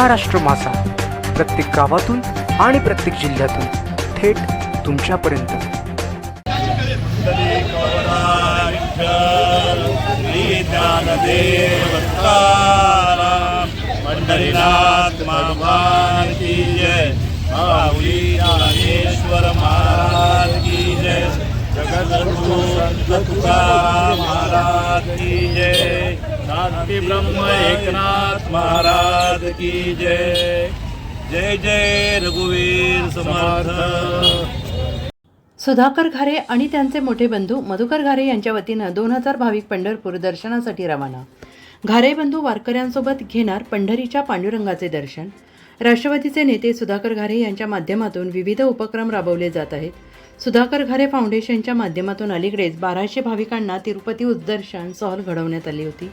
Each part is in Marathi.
महाराष्ट्र मासा. प्रत्येक गावातून आणि प्रत्येक जिल्ह्यातून थेट तुमच्यापर्यंत. श्री ज्ञानदेव तुकाराम पंढरीनाथ भगवान की जय माऊली ज्ञानेश्वर महाराज की जय जगद्गुरु संत तुकाराम महाराज की जय. शांती ब्रह्म एकनाथ महाराज की जय। जय जय रघुवीर समर्थ। सुधाकर घारे आणि त्यांचे मोठे बंधू मधुकर घारे यांच्या वतीनं दोन हजार भाविक पंढरपूर दर्शनासाठी रवाना. घारे बंधू वारकऱ्यांसोबत घेणार पंढरीच्या पांडुरंगाचे दर्शन. राष्ट्रवादीचे नेते सुधाकर घारे यांच्या माध्यमातून विविध उपक्रम राबवले जात आहेत. सुधाकर घारे फाउंडेशनच्या माध्यमातून अलीकडेच बाराशे भाविकांना तिरुपती उद्दर्शन सहल घडवण्यात आली होती.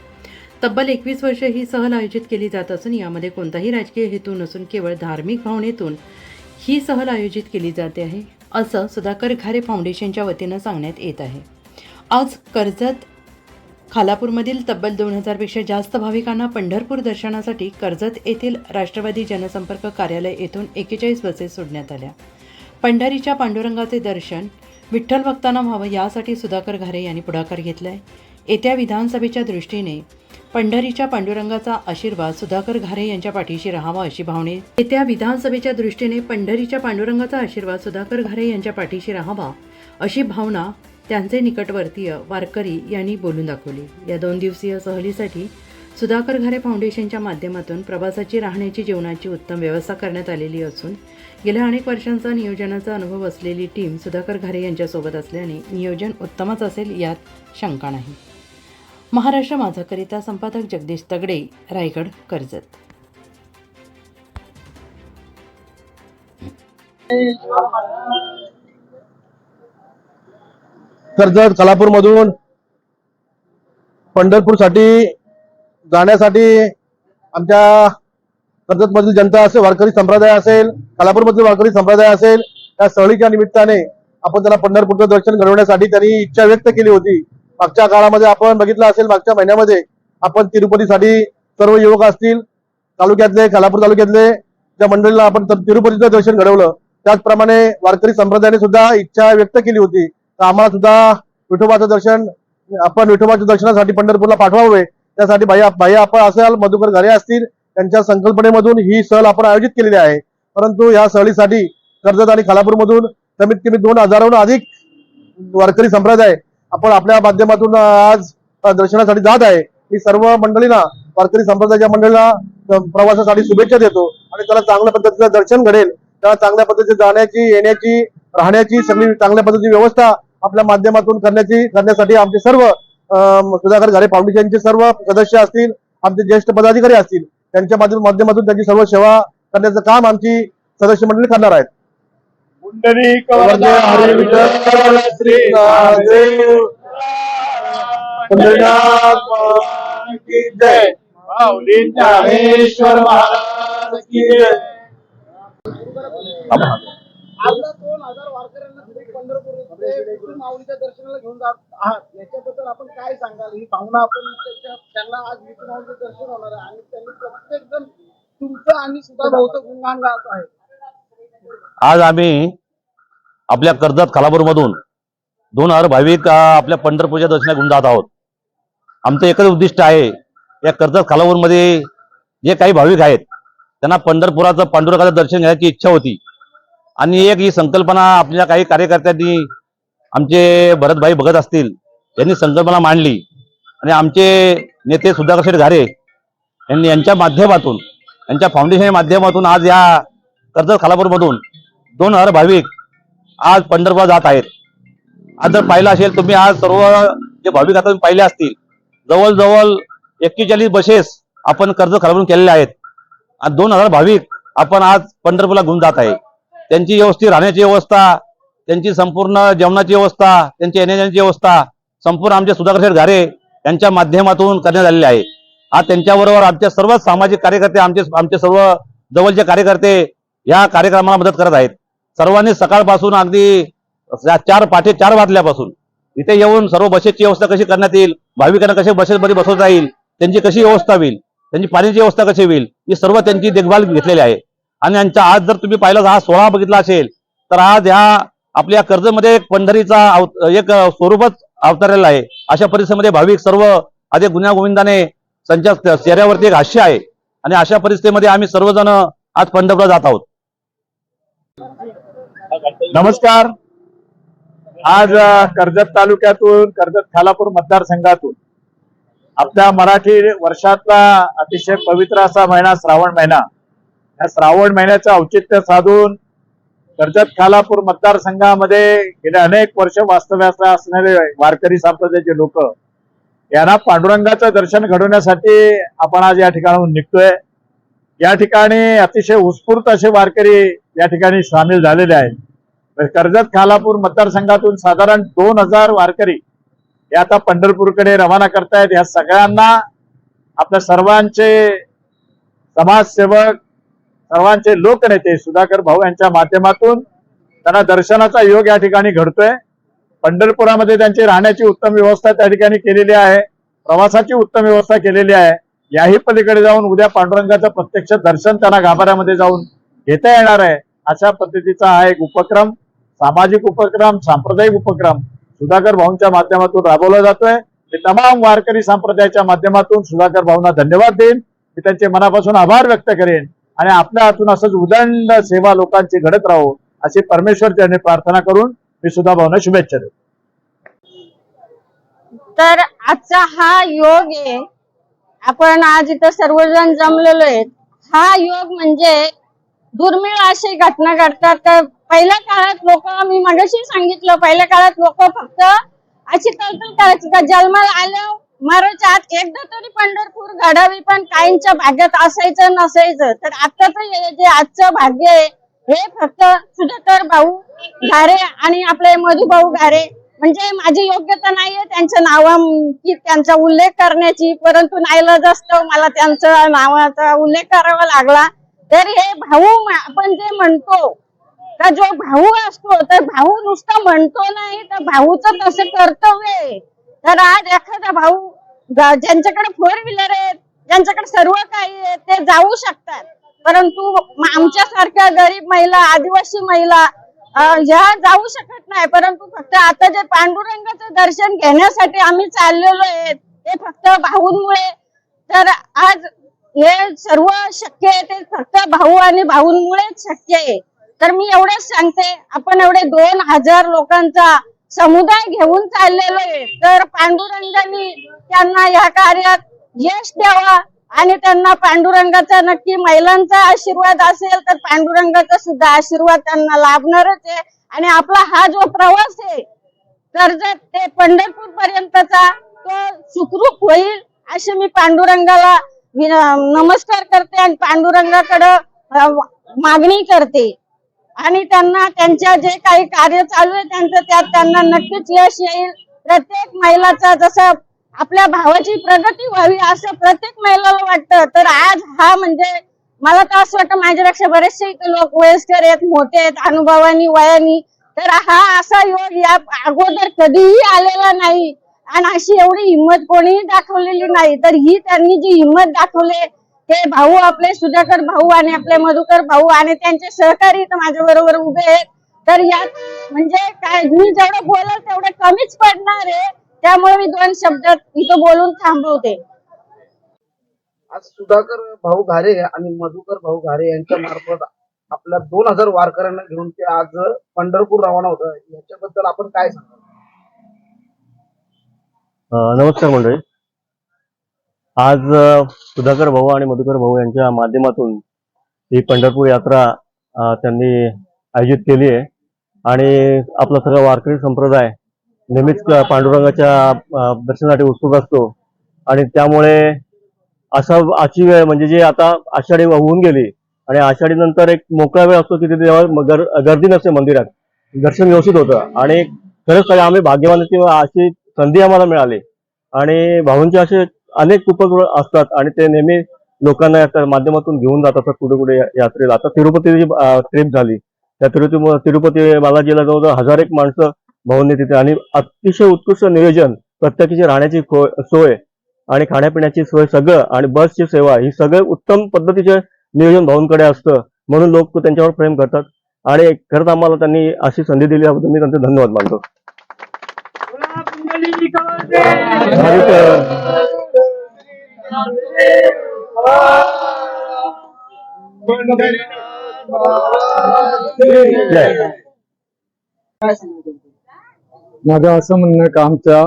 तब्बल एकवीस वर्ष ही सहल आयोजित केली जात असून यामध्ये कोणताही राजकीय हेतू नसून केवळ धार्मिक भावनेतून ही सहल आयोजित केली जाते आहे असं सुधाकर घारे फाउंडेशनच्या वतीनं सांगण्यात येत आहे. आज कर्जत खालापूरमधील तब्बल दोन हजारपेक्षा जास्त भाविकांना पंढरपूर दर्शनासाठी कर्जत येथील राष्ट्रवादी जनसंपर्क कार्यालय येथून एकेचाळीस बसेस सोडण्यात आल्या. पंढरीच्या पांडुरंगाचे दर्शन विठ्ठल भक्तांना व्हावं यासाठी सुधाकर घारे यांनी पुढाकार घेतला आहे येत्या विधानसभेच्या दृष्टीने पंढरीच्या पांडुरंगाचा आशीर्वाद सुधाकर घारे यांच्या पाठीशी राहावा अशी भावने. येत्या विधानसभेच्या दृष्टीने पंढरीच्या पांडुरंगाचा आशीर्वाद सुधाकर घारे यांच्या पाठीशी राहावा अशी भावना त्यांचे निकटवर्तीय वारकरी यांनी बोलून दाखवली. या दोन दिवसीय सहलीसाठी सुधाकर घारे फाउंडेशनच्या माध्यमातून प्रवासाची राहण्याची जेवणाची उत्तम व्यवस्था करण्यात आलेली असून गेल्या अनेक वर्षांचा नियोजनाचा अनुभव असलेली टीम सुधाकर घारे यांच्यासोबत असल्याने नियोजन उत्तमच असेल यात शंका नाही. महाराष्ट्र माझाकरिता संपादक जगदीश तगडे रायगड कर्जत. कर्जत कलापूर मधून पंढरपूरसाठी जाण्यासाठी आमच्या कर्जत मधील जनता असेल वारकरी संप्रदाय असेल कलापूर मधील वारकरी संप्रदाय असेल त्या सहलीच्या निमित्ताने आपण त्याला पंढरपूरचं दर्शन घडवण्यासाठी त्यांनी इच्छा व्यक्त केली होती. मागच्या काळामध्ये आपण बघितलं असेल मागच्या महिन्यामध्ये आपण तिरुपतीसाठी सर्व युवक असतील तालुक्यातले खालापूर तालुक्यातले ज्या मंडळीला आपण तिरुपतीचं दर्शन घडवलं त्याचप्रमाणे वारकरी संप्रदायाने सुद्धा इच्छा व्यक्त केली होती. तर आम्हाला सुद्धा विठोबाचं दर्शन आपण विठोबाच्या दर्शनासाठी पंढरपूरला पाठवावे. त्यासाठी भाई भाई आपण असेल मधुकर घरे असतील त्यांच्या संकल्पनेमधून ही सहल आपण आयोजित केलेली आहे. परंतु या सहलीसाठी कर्जत आणि खालापूरमधून कमीत कमी दोन हजाराहून अधिक वारकरी संप्रदाय आपण आपल्या माध्यमातून आज दर्शनासाठी जात आहे. मी सर्व मंडळींना वारकरी संप्रदायाच्या मंडळींना प्रवासासाठी शुभेच्छा देतो. आणि त्याला चांगल्या पद्धतीचं दर्शन घडेल. त्याला चांगल्या पद्धतीने जाण्याची येण्याची राहण्याची सगळी चांगल्या पद्धतीची व्यवस्था आपल्या माध्यमातून करण्याची करण्यासाठी आमचे सर्व सुधाकर घारे फाउंडेशनचे सर्व सदस्य असतील आमचे ज्येष्ठ पदाधिकारी असतील त्यांच्या माध्यमातून त्यांची सर्व सेवा करण्याचं काम आमची सदस्य मंडळी करणार आहेत. वरदे हरी विठ्ठल श्री नामदेव पंढरीनाथ महाराज की जय। माऊली ज्ञानेश्वर महाराज की माऊलीच्या दर्शनाला घेऊन जात आहात. याच्याबद्दल आपण काय सांगाल? ही भावना आपण त्याच्या- त्यांना आज माऊलीचं दर्शन होणार आहे आणि त्यांनी प्रत्येक जण तुमचं आणि सुद्धा भाऊचं गुणगान गात आहे. आज आम्ही आपल्या कर्जत खालापूर मधून दोन हजार भाविक आपल्या पंढरपूरच्या दर्शना घेऊन जात आहोत. आमचं एकच उद्दिष्ट आहे या कर्जत खालापूरमध्ये जे काही भाविक आहेत त्यांना पंढरपुराचं पांडुरंगाचं दर्शन घेण्याची इच्छा होती. आणि एक ही संकल्पना आपल्या काही कार्यकर्त्यांनी आमचे भरतभाई भगत असतील यांनी संकल्पना मांडली. आणि आमचे नेते सुधाकर शेठ घारे यांनी यांच्या माध्यमातून यांच्या फाउंडेशनच्या माध्यमातून आज या कर्जत खालापूरमधून दोन हजार भाविक आज पंढरपूर जात आहेत. आज जर पाहिलं असेल तुम्ही आज सर्व जे भाविक आता तुम्ही पाहिले असतील जवळजवळ एक्केचाळीस बसेस आपण कर्ज खराबून केलेले आहेत. आणि दोन हजार भाविक आपण आज पंढरपूरला घेऊन जात आहे. त्यांची व्यवस्थित राहण्याची व्यवस्था त्यांची संपूर्ण जेवणाची व्यवस्था त्यांची येण्याची व्यवस्था संपूर्ण आमचे सुधाकर शेठ घारे यांच्या माध्यमातून करण्यात आलेले आहे. आज त्यांच्याबरोबर आमच्या सर्व सामाजिक कार्यकर्ते आमचे आमचे सर्व जवळचे कार्यकर्ते या कार्यक्रमाला मदत करत आहेत. सर्वांनी सकाळपासून अगदी चार पाठे चार वाजल्यापासून इथे येऊन सर्व बसेसची व्यवस्था कशी करण्यात येईल? भाविकांना कशी बसेसमध्ये बसवता येईल? त्यांची कशी व्यवस्था होईल? त्यांची पाण्याची व्यवस्था कशी होईल? ही सर्व त्यांची देखभाल घेतलेली आहे. आणि यांच्या आज जर तुम्ही पाहिलं हा सोहळा बघितला असेल तर आज ह्या आपल्या कर्जमध्ये एक पंढरीचा अव- एक स्वरूपच अवतरलेला आहे. अशा परिस्थितीमध्ये भाविक सर्व आधी गुन्ह्या गोविंदाने त्यांच्या चेहऱ्यावरती एक हास्य आहे. आणि अशा परिस्थितीमध्ये आम्ही सर्वजण आज पंढरपूरला जात आहोत. नमस्कार. आज कर्जत तालुक्यातून कर्जत खालापूर मतदारसंघातून आपल्या मराठी वर्षातला अतिशय पवित्र असा महिना श्रावण महिना. या श्रावण महिन्याचं औचित्य साधून कर्जत खालापूर मतदारसंघामध्ये गेले अनेक वर्ष वास्तव्यास असणारे वारकरी संप्रदायाचे लोक यांना पांडुरंगाचं दर्शन घडवण्यासाठी आपण आज या ठिकाणाहून निघतोय. या ठिकाणी अतिशय उत्स्फूर्त असे वारकरी या ठिकाणी सामील झालेले आहेत. कर्जत खालापूर मतदारसंघातून साधारण दोन हजार वारकरी हे आता पंढरपूरकडे रवाना करतायत. या सगळ्यांना आपल्या सर्वांचे समाजसेवक सर्वांचे लोकनेते सुधाकर भाऊ यांच्या माध्यमातून त्यांना दर्शनाचा योग या ठिकाणी घडतोय. पंढरपुरामध्ये त्यांची राहण्याची उत्तम व्यवस्था त्या ठिकाणी केलेली आहे. प्रवासाची उत्तम व्यवस्था केलेली आहे. याही पलीकडे जाऊन उद्या पांडुरंगाचं प्रत्यक्ष दर्शन त्यांना गाभाऱ्यामध्ये जाऊन घेता येणार आहे. अशा पद्धतीचा हा एक उपक्रम सामाजिक उपक्रम सांप्रदायिक उपक्रम सुधाकर भाऊंच्या माध्यमातून राबवला जातोय. मी तमाम वारकरी संप्रदायाच्या माध्यमातून सुधाकर भाऊंना धन्यवाद देईन. मी त्यांचे मनापासून आभार व्यक्त करेन. आणि आपल्या हातून असंच उदंड सेवा लोकांची घडत राहो अशी परमेश्वर त्यांनी प्रार्थना करून मी सुधा भाऊंना शुभेच्छा देतो. तर आजचा हा योग आहे. आपण आज इथं सर्वजण जमलेलो आहेत. हा योग म्हणजे दुर्मिळ अशी घटना घडतात तर पहिल्या काळात लोक मी मगाशी सांगितलं पहिल्या काळात लोक फक्त अशी कल्पना करायची का जन्माला आलं मारायच्या आत एकदा तरी पंढरपूर घडावी पण काहींच्या भाग्यात असायचं नसायचं. तर आताच हे जे आजचं भाग्य आहे हे फक्त सुधाकर भाऊ घारे आणि आपले मधुभाऊ घारे. म्हणजे माझी योग्यता नाहीये त्यांच्या नावा की त्यांचा उल्लेख करण्याची परंतु नाईलाज जास्त मला त्यांचा नावाचा उल्लेख करावा लागला. तर हे भाऊ आपण जे म्हणतो का जो भाऊ असतो तर भाऊ नुसतं म्हणतो नाही तर भाऊचं तसं कर्तव्य आहे तर आज एखादा भाऊ ज्यांच्याकडे फोर व्हीलर आहेत ज्यांच्याकडे सर्व काही आहे ते जाऊ शकतात. परंतु आमच्यासारख्या गरीब महिला आदिवासी महिला ह्या जाऊ शकत नाही. परंतु फक्त आता जे पांडुरंगाचं दर्शन घेण्यासाठी आम्ही चाललेलो आहे ते फक्त भाऊंमुळे. तर आज हे सर्व शक्य आहे ते फक्त भाऊ आणि भाऊंमुळेच शक्य आहे. तर मी एवढंच सांगते आपण एवढे दोन हजार लोकांचा समुदाय घेऊन चाललेलो आहे. तर पांडुरंगाने त्यांना या कार्यात यश द्यावा आणि त्यांना पांडुरंगाचा नक्की महिलांचा आशीर्वाद असेल तर पांडुरंगाचा सुद्धा आशीर्वाद त्यांना लाभणारच आहे. आणि आपला हा जो प्रवास आहे कर्जत ते पंढरपूर पर्यंतचा तो सुखरूप होईल असे मी पांडुरंगाला नमस्कार करते आणि पांडुरंगाकडं मागणी करते. आणि त्यांना त्यांच्या जे काही कार्य चालू आहे त्यांचं त्यात त्यांना नक्कीच यश येईल. प्रत्येक महिलाचा जसं आपल्या भावाची प्रगती व्हावी असं प्रत्येक महिलाला वाटतं. तर आज हा म्हणजे मला तर असं वाटतं माझ्यापेक्षा बरेचसे इथे लोक वयस्कर आहेत मोठे आहेत अनुभवानी वयानी. तर हा असा योग या अगोदर कधीही आलेला नाही. आणि अशी एवढी हिंमत कोणीही दाखवलेली नाही. तर ही त्यांनी जी हिंमत दाखवली ते भाऊ आपले सुधाकर भाऊ आणि आपले मधुकर भाऊ आणि त्यांचे सहकारी इथं माझ्या बरोबर उभे आहेत. तर यात म्हणजे काय मी जेवढं बोलाल तेवढं कमीच पडणार आहे. त्यामुळे मी दोन शब्द इथं बोलून थांबवते. आज सुधाकर भाऊ घारे आणि मधुकर भाऊ घारे यांच्या मार्फत आपल्या दोन हजार वारकऱ्यांना घेऊन ते आज पंढरपूर रवाना होतं याच्याबद्दल आपण काय सांगाल अ, नमस्कार मंडळी. आज सुधाकर भाऊ आणि मधुकर भाऊ यांच्या माध्यमातून ही पंढरपूर यात्रा त्यांनी आयोजित केली आहे. आणि आपला सगळा वारकरी संप्रदाय नेहमीच पांडुरंगाच्या दर्शनासाठी उत्सुक असतो. आणि त्यामुळे असा अशी वेळ म्हणजे जे आता आषाढी होऊन गेली आणि आषाढी नंतर एक मोकळा वेळ असतो की तिथे तेव्हा गर, गर्दी नसते मंदिरात. दर्शन व्यवस्थित होतं. आणि खरंच सगळे आम्ही भाग्यवान किंवा अशी संधी आम्हाला मिळाली. आणि भाऊंचे असे अनेक उपक्रम असतात आणि ते नेहमी लोकांना या माध्यमातून घेऊन जात असतात कुठे कुठे यात्रेला. आता तिरुपतीची ट्रिप झाली. त्या तिरुपती तिरुपती बालाजीला जवळजवळ हजार एक माणसं भाऊंनी तिथे. आणि अतिशय उत्कृष्ट नियोजन प्रत्येकाची राहण्याची सोय आणि खाण्यापिण्याची सोय सगळं आणि बसची सेवा ही सगळं उत्तम पद्धतीचे नियोजन भाऊंकडे असतं म्हणून लोक त्यांच्यावर प्रेम करतात. आणि खरंच आम्हाला त्यांनी अशी संधी दिली याबद्दल मी त्यांचे धन्यवाद मानतो. माझं असं म्हणणं का आमच्या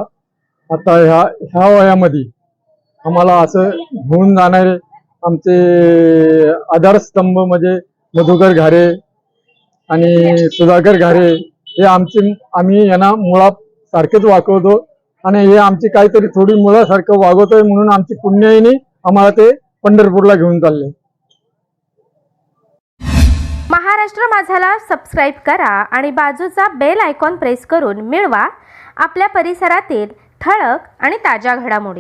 आता ह्या ह्या वयामध्ये आम्हाला असं घेऊन जाणारे आमचे आधारस्तंभ म्हणजे मधुकर घारे आणि सुधाकर घारे हे आमचे आम्ही यांना मुळात सारखेच वाकवतो आणि हे आमची काहीतरी थोडी मुळासारखं वागवतोय म्हणून आमची पुण्याईनी आम्हाला ते पंढरपूरला घेऊन चालले. महाराष्ट्र माझाला सबस्क्राईब करा आणि बाजूचा बेल आयकॉन प्रेस करून मिळवा. आपल्या परिसरातील ठळक आणि ताज्या घडामोडी.